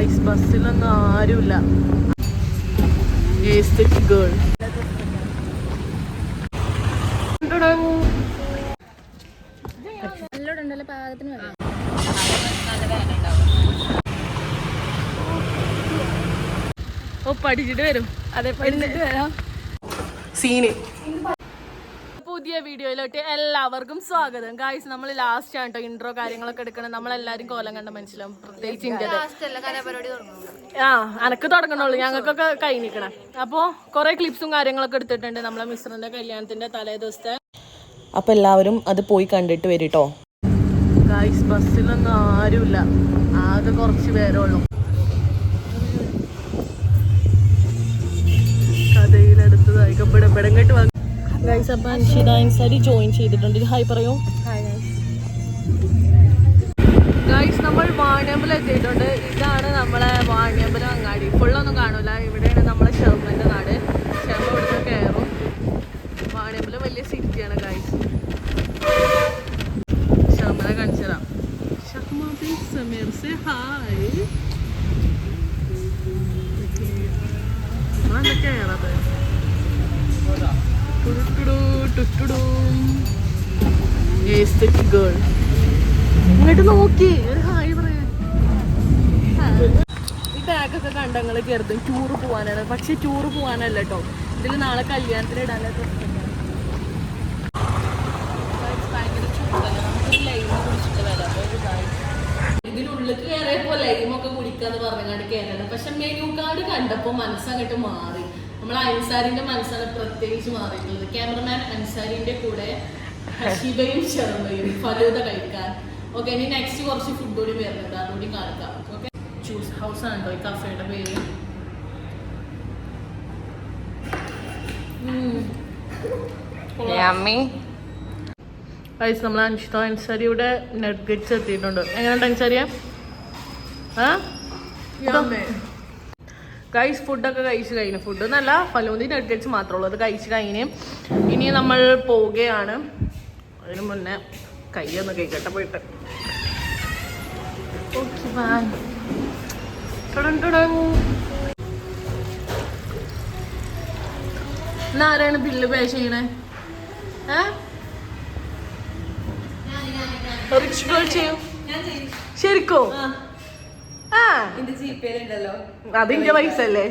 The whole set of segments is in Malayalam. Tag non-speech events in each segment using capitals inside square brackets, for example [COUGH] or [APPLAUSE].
ഗായ്സ് ബസ്സിലൊന്നും ആരുമില്ല. ഗേൾ നല്ലോണ്ടല്ലോ പാകത്തിന് മതി ഓ പഠിച്ചിട്ട് വരും. അതെ പഠിച്ചിട്ട് വരാം. സീന്. പുതിയ വീഡിയോയിലോട്ട് എല്ലാവർക്കും സ്വാഗതം. ഗായ്സ് നമ്മൾ ലാസ്റ്റ് ആണ് കേട്ടോ ഇൻട്രോ കാര്യങ്ങളൊക്കെ എടുക്കണം നമ്മളെല്ലാരും കോലം കണ്ട മനസ്സിലാവും പ്രത്യേകിച്ച് ഇന്ത്യ ആ അനക്ക് തുടങ്ങണുള്ളൂ. ഞങ്ങൾക്കൊക്കെ കൈ നിൽക്കണം അപ്പോൾ കുറേ ക്ലിപ്സും കാര്യങ്ങളൊക്കെ എടുത്തിട്ടുണ്ട് നമ്മളെ മിശ്രന്റെ കല്യാണത്തിന്റെ തലേ ദിവസത്തെ. അപ്പോൾ എല്ലാവരും അത് പോയി കണ്ടിട്ട് വരും കേട്ടോ ഗായ്സ് ബസ്സിലൊന്നും ആരുമില്ല. ആകെ കുറച്ച് പേരേ ഗൈസ് അപ്പം അൻഷിത അൻസാരി ജോയിൻ ചെയ്തിട്ടുണ്ട്. ഹായ് പറയൂ. ഗൈസ് നമ്മൾ വാണിയമ്പലം എത്തിയിട്ടുണ്ട്. ഇതാണ് നമ്മളെ വാണിയമ്പലം അങ്ങാടി. ഫുള്ളൊന്നും കാണൂല. ഇവിടെയാണ് നമ്മളെ ഷെർമന്റെ നാട്. ഷെർമ ഇവിടുന്ന് കയറും വാണിയമ്പലം വലിയ സിറ്റിയാണ് ഗൈസ് ഷർമനെ കാണിച്ചു തരാം ഷർമ ബിൻ സമീർ സേ ഹായ് നമ്മളെന്താ കയറത് ഗേൾ. ഇങ്ങോട്ട് നോക്കി ഒരു ഹായ് പറയാ ഈ ബാഗൊക്കെ കണ്ടങ്ങൾ കരുതും ടൂറ് പോവാനാണ്. പക്ഷെ ടൂറ് പോവാനല്ല കേട്ടോ ഇതിൽ നാളെ കല്യാണത്തിന് ഇടാനുള്ള. ഇതിനുള്ളിൽ കയറിയപ്പോ ലൈമൊക്കെ കുടിക്കാന്ന് പറഞ്ഞാണ്ട് കേരളം പക്ഷെ മെനു കാർഡ് കണ്ടപ്പോ മനസ്സങ്ങോട്ട് മാറി. നമ്മൾ അൻസാരിന്റെ മനസ്സാണ് പ്രത്യേകിച്ച് മാറിയിട്ടുള്ളത്. ക്യാമറമാൻ അൻസാരിന്റെ കൂടെ ഹഷീബയും ശർമ്മയും ഫലൂത കഴിക്കാൻ. ഓക്കെ ഇനി നെക്സ്റ്റ് കുറച്ച് ഫുഡ് കൂടി വരുന്നുണ്ട്. അതുകൂടി കാണിക്കാം. ഓക്കെ ചൂസ് ഹൗസ് ആണ് കേട്ടോ ഈ കഫേയുടെ പേര്. ഗൈസ് നമ്മൾ അൻഷിത അൻസാരിയുടെ നെറ്റ്ഗറ്റ്സ് എത്തിയിട്ടുണ്ട്. എങ്ങനെയുണ്ട് അൻസാരിയ? ഗൈസ് ഫുഡൊക്കെ കഴിച്ച് കഴിഞ്ഞു. ഫുഡ് എന്നല്ല ഫലൂന്തി നെറ്റ്ഗറ്റ്സ് മാത്രമേ ഉള്ളൂ. അത് കഴിച്ച് കഴിഞ്ഞ് ഇനി നമ്മൾ പോവുകയാണ്. അതിനു മുന്നേ കൈയൊന്ന് കഴിക്കട്ടെ പോയിട്ട്. ഓക്കെ ആരാണ് ബില്ല് പേ ചെയ്യണേ? ഏ? റിച്ച് ചെയ്യും. ശരിക്കോ? ഉണ്ടല്ലോ അതിന്റെ പൈസ അല്ലേ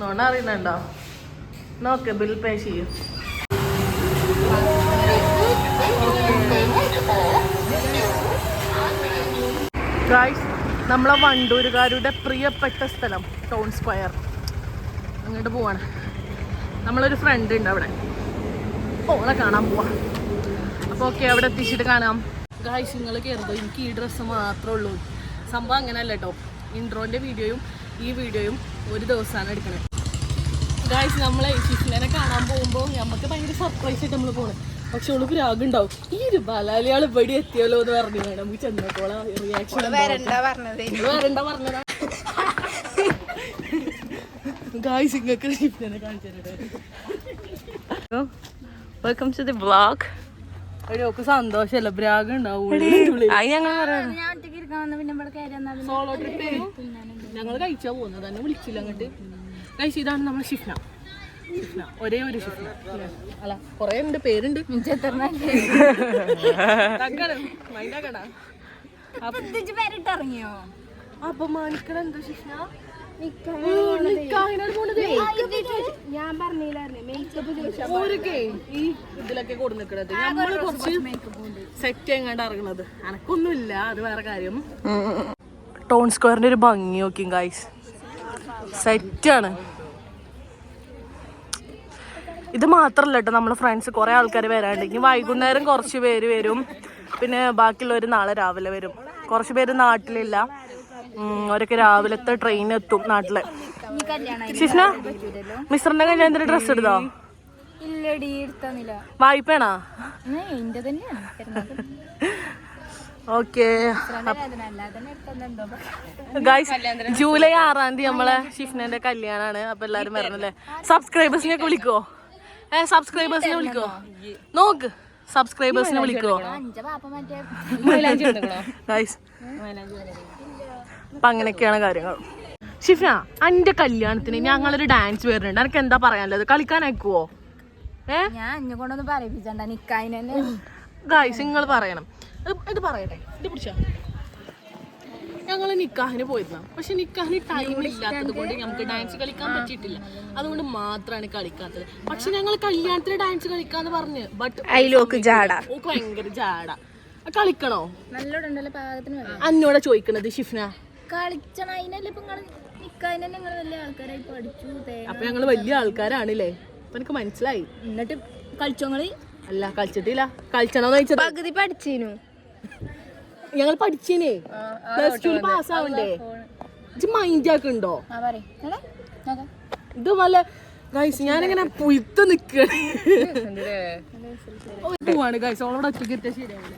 നോണ അറിയുന്നുണ്ടോ? നോക്ക് ബിൽ പേ ചെയ്യും. ഗായ്സ് നമ്മളെ വണ്ടൂരുകാരുടെ പ്രിയപ്പെട്ട സ്ഥലം ടൗൺ സ്ക്വയർ. അങ്ങോട്ട് പോവാണ്. നമ്മളൊരു ഫ്രണ്ട് ഉണ്ട് അവിടെ. ഓളെ കാണാൻ പോവാ. അപ്പോൾ ഓക്കെ അവിടെ എത്തിച്ചിട്ട് കാണാം. ഗായ്സ് നിങ്ങൾ കയറുന്നത് എനിക്ക് ഈ ഡ്രസ്സ് മാത്രമേ ഉള്ളൂ. സംഭവം അങ്ങനെയല്ല കേട്ടോ ഇൻട്രോന്റെ വീഡിയോയും ഈ വീഡിയോയും ഒരു ദിവസമാണ് എടുക്കണേ. ഗായ്സ് നമ്മളെ ഷിഫ്റ്റിനെ കാണാൻ പോകുമ്പോൾ നമുക്ക് ഭയങ്കര സർപ്രൈസ് ആയിട്ട് നമ്മൾ പോകണം പക്ഷെ അവൾക്ക് രാഗുണ്ടാവും. ഈ ഒരു ബലാലിയാൾ ഇവിടെ എത്തിയല്ലോ എന്ന് പറഞ്ഞു വേണം. നമുക്ക് ചെന്നപ്പോളെ റിയാക്ഷൻ വരണ്ട പറഞ്ഞതാ. ഗായ്സ് ഇങ്ങക്ക് കാണിച്ചു വെൽക്കം ടു ദി വ്ളോഗ് ഒരു ഒക്കെ സന്തോഷമല്ല? ബ്രാഗ് ഉണ്ടാവും. സോളോ ട്രിപ്പ് ഞങ്ങൾ കഴിച്ചാ പോകുന്നത്. തന്നെ വിളിച്ചില്ല അങ്ങോട്ട്. കഴിച്ച് ഇതാണ് നമ്മുടെ ഷിഫ്ന. ഒരേ ഒരു ഷിഫ്ന? അല്ല കൊറേ ഉണ്ട് പേരുണ്ട്. അപമാനിക്കണ എന്താ ഷിഫ്ന? ഞാൻ പറഞ്ഞില്ലായിരുന്നു മേക്കപ്പ് ചോദിച്ചാ ഈ ഇതിലൊക്കെ കൊടു നിക്കണത് നമ്മൾ കുറച്ച് സെറ്റ് എങ്ങാണ്ട് ഇറങ്ങണത്. എനക്കൊന്നുമില്ല അത് വേറെ കാര്യം. ടൗൺ സ്ക്വയറിന്റെ ഒരു ഭംഗി നോക്കി ഗൈസ് സെറ്റാണ് ഇത് മാത്രല്ല കേട്ടോ നമ്മളെ ഫ്രണ്ട്സ് കുറെ ആൾക്കാർ വരാണ്ട്. ഇനി വൈകുന്നേരം കുറച്ച് പേര് വരും. പിന്നെ ബാക്കിയുള്ളവർ നാളെ രാവിലെ വരും. കുറച്ച് പേര് നാട്ടിലില്ല. അവരൊക്കെ രാവിലത്തെ ട്രെയിൻ എത്തും നാട്ടിൽ. ശിഷ്ണ മിസ്റ്ററിന്റെ കല്യാണത്തിന് ഡ്രസ് എടുത്തോ? വായ്പേണാ. ഓക്കെ. ഗൈസ് ജൂലൈ ആറാം തീയതി നമ്മളെ ഷിഫ്നന്റെ കല്യാണാണ്. അപ്പൊ എല്ലാരും വരണല്ലേ? സബ്സ്ക്രൈബേഴ്സിനെ ഒക്കെ വിളിക്കോ? ഏ സബ്സ്ക്രൈബേഴ്സിനെ വിളിക്കോ? നോക്ക് സബ്സ്ക്രൈബേഴ്സിനെ മറ്റേ ഗൈസ് അപ്പൊ അങ്ങനെയൊക്കെയാണ് കാര്യങ്ങൾ. ഷിഫ്ന അന്റെ കല്യാണത്തിന് ഞങ്ങളൊരു ഡാൻസ് വരുന്നുണ്ട്. എനിക്ക് എന്താ പറയാനുള്ളത്? കളിക്കാൻ അയക്കുവോ ഏ തന്നെ. നിങ്ങൾ പറയണം. ഇത് പറയട്ടെ. ഇത് പിടിച്ചോ. ഞങ്ങൾ നിക്കാഹിന് പോയിരുന്നു. പക്ഷെ നിക്കാഹിന് ടൈം ഇല്ലാത്തത് കൊണ്ട് ഞങ്ങൾക്ക് ഡാൻസ് കളിക്കാൻ പറ്റിയിട്ടില്ല. അതുകൊണ്ട് മാത്രമാണ് കളിക്കാത്തത്. പക്ഷെ ഞങ്ങൾ കല്യാണത്തിന് ഡാൻസ് കളിക്കാന്ന് പറഞ്ഞ് ബട്ട് ഓക്ക് ഭയങ്കര ജാട കളിക്കണോ? അന്നോടെ ചോദിക്കണത് ഷിഫ്ന. കളിച്ചണ അതിനല്ലേ ഇപ്പൊ നിങ്ങൾ നിക്കായിനെ നിങ്ങൾ വലിയ ആൾക്കാരായി പഠിച്ചു അപ്പൊ ഞങ്ങൾ വലിയ ആൾക്കാരാണല്ലേ? അപ്പൊ എനിക്ക് മനസ്സിലായി. എന്നിട്ട് കളിച്ചോങ്ങൾ അല്ല കളിച്ചിട്ടില്ല. കളിച്ചണോന്ന് ചോദിച്ചത്. പകുതി പഠിച്ചീനു. ഞങ്ങൾ പഠിച്ചേനെ. പ്ലസ് ടു പാസ് ആവണ്ടേ ഇത് മൈൻഡ് ആക്കുണ്ടോ. ഇത് വല്ല ഗൈസ് ഞാനിങ്ങനെ പുഴുത്ത് നിക്കാണ്. ഓളോട് ഒറ്റ ശരിയാവില്ല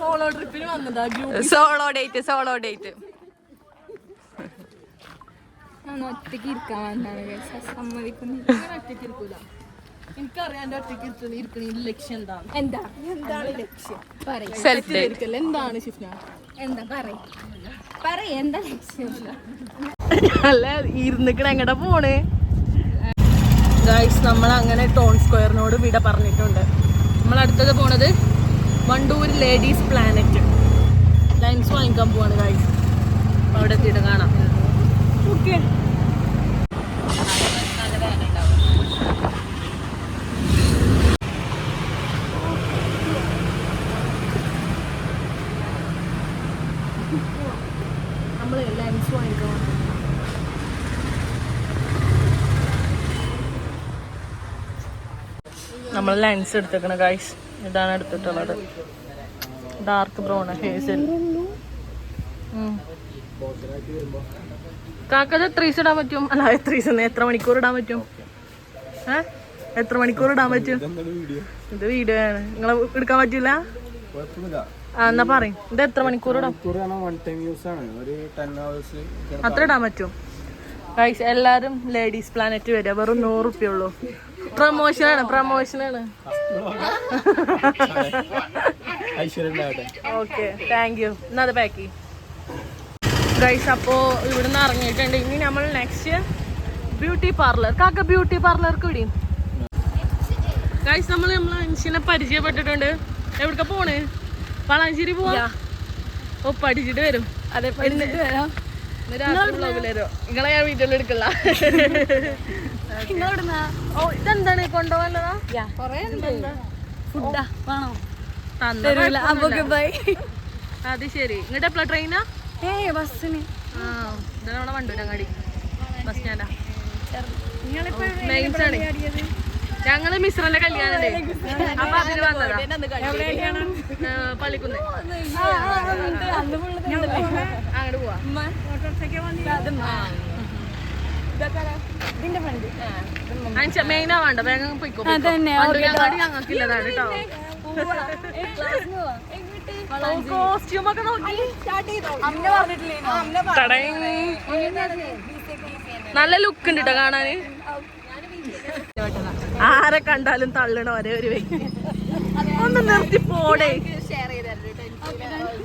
സോളോ ട്രിപ്പിന് വന്നതാ സോളോ ഡേറ്റ് സോളോ ഡേറ്റ് ഒറ്റയ്ക്ക് ഇരിക്കാൻ വന്നാണ് സമ്മതിക്കുന്നില്ല ഒറ്റയ്ക്ക് ഇരിക്കൂല. എനിക്കറിയാം എന്റെ ഒറ്റയ്ക്ക് ഇരിക്കണ ഇരിക്കണ ലക്ഷ്യം എന്താണ്. എന്താ? എന്താണ് ലക്ഷ്യം? പറയ്. സെൽഫ് ഡേറ്റ് ഇരിക്കല്ല? എന്താണ് ഷിഫ്ന എന്താ? പറയ്. പറയ് എന്താ ലക്ഷ്യം? അല്ല ഇരുന്നിക്കണ എങ്ങടെ പോണ്? ഗൈസ് നമ്മൾ അങ്ങനെ ടോൺ സ്ക്വയറിനോട് വിട പറഞ്ഞിട്ടുണ്ട്. നമ്മൾ അടുത്തത് പോണത് വണ്ടൂർ ലേഡീസ് പ്ലാനറ്റ്. ലൈൻസ് വാങ്ങിക്കാൻ പോവാണ് ഗൈസ് അവിടെ എത്തിയിട്ട് കാണാം. ഓക്കെ. നമ്മൾ ലെൻസ് എടുത്തേക്കണ ഗൈസ് ഇതാണ് എടുത്തിട്ടുള്ളത്. ഡാർക്ക് ബ്രൗൺ ഹേസൽ കാക്കത് ത്രീസ് ഇടാൻ പറ്റും? അല്ല ത്രീസ് എത്ര മണിക്കൂർ ഇടാൻ പറ്റും? ഏ? എത്ര മണിക്കൂർ ഇടാൻ പറ്റും? ഇത് വീഡിയോ ആണ്. നിങ്ങളെ എടുക്കാൻ പറ്റില്ല? എന്നാ പറയും. ഇത് എത്ര മണിക്കൂർ ഇടാം? അത്ര ഇടാൻ പറ്റും. എല്ലാരും ലേഡീസ് പ്ലാനറ്റ് വരിക വെറും നൂറ് റുപ്യ ഉള്ളൂ. പ്രമോഷനാണ് പ്രൊമോഷനാണ് ഓക്കെ താങ്ക് യു എന്നാ അത് പാക്ക് ഗൈസ് അപ്പോ ഇവിടുന്ന് ഇറങ്ങിയിട്ടുണ്ട്. ഇനി നമ്മൾ നെക്സ്റ്റ് ബ്യൂട്ടി പാർലർ കാക്ക ബ്യൂട്ടി പാർലർക്ക് വിടി. ഗൈസ് നമ്മൾ നമ്മൾ മനുഷ്യനെ പരിചയപ്പെട്ടിട്ടുണ്ട്. എവിടക്ക പോണ്? വളാഞ്ചേരി പോവാ? ഓ പഠിച്ചിട്ട് വരും. അതെ പഠിച്ചിട്ട് വരാം. നിങ്ങളെ ഞാൻ വീട്ടിൽ എടുക്കില്ല [LAUGHS] നിങ്ങളെവിടുന്നാ ഓ ഇതെന്താണ് കൊണ്ടുപോകാനുള്ളതാ കൊറേ ഫുഡാ വേണോ തന്നില്ല തരൂല അപ്പൊക്കെ ബൈ അത് ശരി ഇങ്ങോട്ട് എപ്പോഴാ ട്രെയിനാ ഏ ബസ്സിന് ആ ഇതാണ് നമ്മളെ വണ്ടൂരങ്ങാടി ബസ് സ്റ്റാൻഡാ. ഞങ്ങൾ മിശ്രന്റെ കല്യാണം അപ്പൊ അതിന് വന്നതാ പള്ളിക്കുന്ന് അങ്ങോട്ട് പോവാ ഇതിന്റെ ഫ്രണ്ട് അഞ്ച മെയിനാ വേണ്ട വേഗം പോയിക്കോ അതന്നെ, ഞങ്ങൾക്കില്ലതാണ് കേട്ടോ. നോക്കി. നല്ല ലുക്ക് ഉണ്ട് കേട്ടോ കാണാന് ആരെ കണ്ടാലും തള്ളണ ഒരേ ഒരു വ്യക്തി. ഒന്ന് നിർത്തി പോടേ.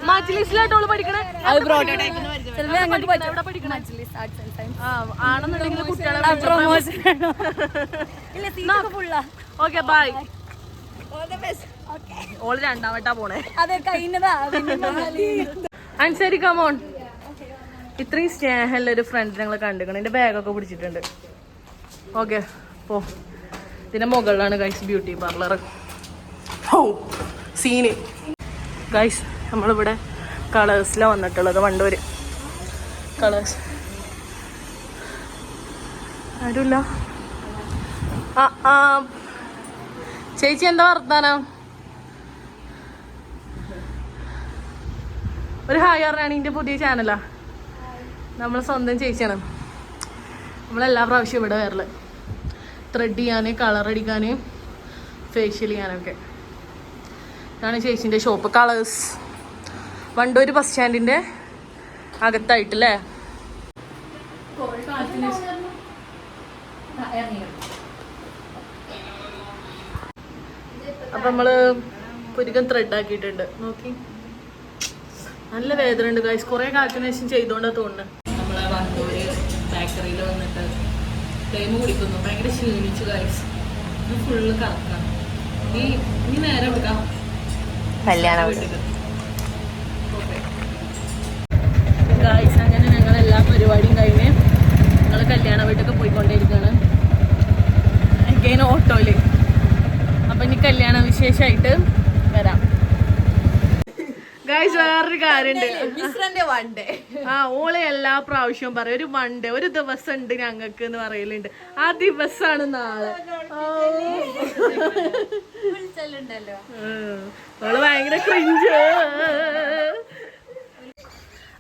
മജ്ലിസിലാട്ടോൾ പഠിക്കണേ? അത് പ്രോട്ടോടൈപ്പ് ആണെന്നുണ്ടെങ്കിൽ കുട്ടികളെ ഓക്കെ ബൈ ഓൾ രണ്ടാമട്ടാ പോണേ. അതെ കഴിഞ്ഞതാ. കമോൺ [LAUGHS] ഇത്രയും സ്നേഹമുള്ള ഒരു ഫ്രണ്ട് ഞങ്ങൾ കണ്ടിരിക്കണം. എന്റെ ബാഗൊക്കെ പിടിച്ചിട്ടുണ്ട്. ഓക്കെ പോ. ഇതിന്റെ മുകളിലാണ് ഗൈസ് ബ്യൂട്ടി പാർലർ ഓ സീന് ഗൈസ് നമ്മളിവിടെ കളേഴ്സിലാണ് വന്നിട്ടുള്ളത് വണ്ടൂര് കളേഴ്സ്. ആരുമില്ല. ആ ആ. ചേച്ചി എന്താ വർത്താനം? ഒരു ഹായ് പറഞ്ഞാണ് പുതിയ ചാനലാ നമ്മൾ സ്വന്തം ചേച്ചിയാണ്. നമ്മളെല്ലാ പ്രാവശ്യം ഇവിടെ വരൽ. ത്രെഡ് ചെയ്യാൻ കളർ അടിക്കാൻ ഫേഷ്യൽ ചെയ്യാനൊക്കെ. ഇതാണ് ചേച്ചീന്റെ ഷോപ്പ് കളേഴ്സ് വണ്ടൂർ ബസ് സ്റ്റാൻഡിന്റെ അകത്തായിട്ടല്ലേ? അപ്പൊ നമ്മൾ പുരികം ത്രെഡ് ആക്കിയിട്ടുണ്ട്. നോക്കി. നല്ല വേദന ഉണ്ട് ഗൈസ് കുറെ കാൽക്കുലേഷൻ ചെയ്തോണ്ടാ തോന്നുന്നു. നമ്മളെ വണ്ടൂര് ബേക്കറിയിൽ വന്നിട്ട് ടൈം കുടിക്കുന്നു. ഭയങ്കര ക്ഷീണിച്ചു ഗൈസ് ഇത് ഫുള്ള് കറക്കാം നീ നീ നേരെ വിടാം കല്യാണ ഗായ്സ് അങ്ങനെ ഞങ്ങൾ എല്ലാ പരിപാടിയും കഴിഞ്ഞ് ഞങ്ങൾ കല്യാണ വീട്ടൊക്കെ പോയിക്കൊണ്ടിരിക്കുകയാണ് അഗൈൻ ഓട്ടോയിൽ. അപ്പൊ ഇനി കല്യാണ വിശേഷമായിട്ട് വരാം. ഗായ്സ് വേറൊരു കാര്യമുണ്ട് ആ ഓളെ എല്ലാ പ്രാവശ്യവും പറയും ഒരു മൺഡേ ഒരു ദിവസം ഉണ്ട് ഞങ്ങൾക്ക് എന്ന് പറയലുണ്ട്. ആ ദിവസമാണ് നാളെ. ഓൾ ഭയങ്കര ക്രിഞ്ച്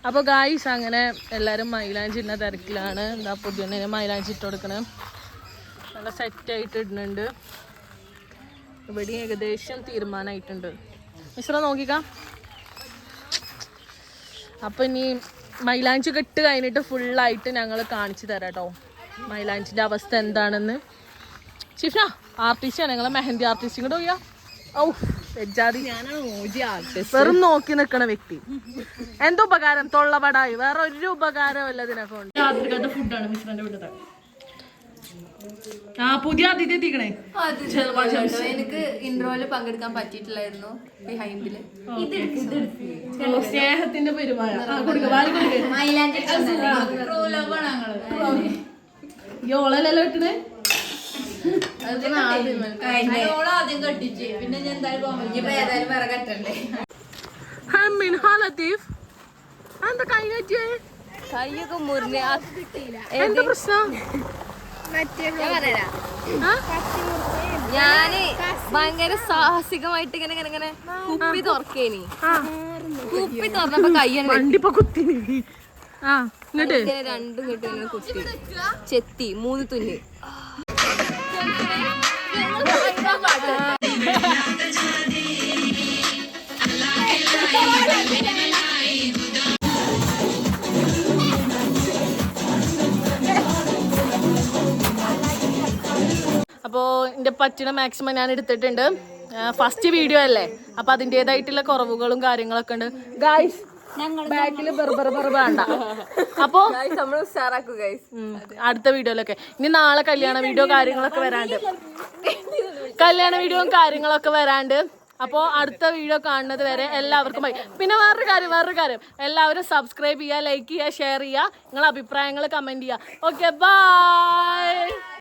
അപ്പൊ ഗായ്സ് അങ്ങനെ എല്ലാരും മൈലാഞ്ചി ഇടുന്ന തിരക്കിലാണ്. എന്താ പുതിയ മൈലാഞ്ചി ഇട്ട് കൊടുക്കണേ. നല്ല സെറ്റ് ആയിട്ട് ഇടുന്നുണ്ട്. ഇവിടെ ഏകദേശം തീരുമാനമായിട്ടുണ്ട് മിശ്ര നോക്കിക്കാം. അപ്പൊ ഇനി മൈലാഞ്ചി കെട്ട് കഴിഞ്ഞിട്ട് ഫുള്ളായിട്ട് ഞങ്ങൾ കാണിച്ചു തരാം കേട്ടോ മൈലാഞ്ചിന്റെ അവസ്ഥ എന്താണെന്ന്. ഷിഫ ആർട്ടിസ്റ്റാണ് ഞങ്ങളെ മെഹന്തി ആർട്ടിസ്റ്റും കൂടെ പോയാ ഔ. വെജാതി വെറും നോക്കി നിൽക്കണ വ്യക്തി. എന്തോ ഉപകാരം? തൊള്ളപടായി വേറെ ഒരു ഉപകാരം അല്ല ഇതിനൊക്കെ. ഉണ്ട് ഫുഡാണ് മിശ്രന്റെ ആ പുതിയ അതിഥി എത്തിക്കണേ. എനിക്ക് ഇൻട്രോയിൽ പങ്കെടുക്കാൻ പറ്റിയിട്ടില്ലായിരുന്നു ബിഹൈൻഡിൽ സ്നേഹത്തിന്റെ പെരുമാറ്റം ആ, കൊടുക്ക്, ഓളല്ലല്ലോ ഇട്ടണേ ആദ്യം കെട്ടിച്ച്. പിന്നെ ഞാൻ എന്തായാലും വേറെ കെട്ടണ്ടേ? ഹമ്മിൻ ഹാ ലത്തീഫ്. എന്താ കൈ കൈയൊക്കെ മുറിഞ്ഞ. എന്താ പ്രശ്നം? ഞാൻ ഭയങ്കര സാഹസികമായിട്ട് ഇങ്ങനെ ഇങ്ങനെ ഇങ്ങനെ കുപ്പി തുറക്കേനി. ആ. കുപ്പി തുറന്നപ്പോ കയ്യാണ് വണ്ടിപ്പോ കുത്തിനി രണ്ടും കെട്ടി കുത്തി. ചെത്തി മൂന്ന് തുന്നി. അപ്പോൾ എന്റെ പറ്റിന മാക്സിമം ഞാൻ എടുത്തിട്ടുണ്ട്. ഫസ്റ്റ് വീഡിയോ അല്ലേ? അപ്പൊ അതിന്റെതായിട്ടുള്ള കുറവുകളും കാര്യങ്ങളൊക്കെ ഉണ്ട്. ഗായ്സ് ബാക്കിൽ ബെർബർ ബെർബർ വേണ്ട. [LAUGHS] അപ്പോ നമ്മൾ ഉഷാറാക്കുക അടുത്ത വീഡിയോയിലൊക്കെ. ഇനി നാളെ കല്യാണ വീഡിയോ കാര്യങ്ങളൊക്കെ വരാണ്ട്. കല്യാണ വീഡിയോയും കാര്യങ്ങളൊക്കെ വരാണ്ട്. അപ്പോ അടുത്ത വീഡിയോ കാണുന്നത് വരെ എല്ലാവർക്കും ബൈ പിന്നെ വേറൊരു കാര്യം വേറൊരു കാര്യം. എല്ലാവരും സബ്സ്ക്രൈബ് ചെയ്യുക ലൈക്ക് ചെയ്യുക ഷെയർ ചെയ്യുക. നിങ്ങളെ അഭിപ്രായങ്ങൾ കമന്റ് ചെയ്യുക. Okay bye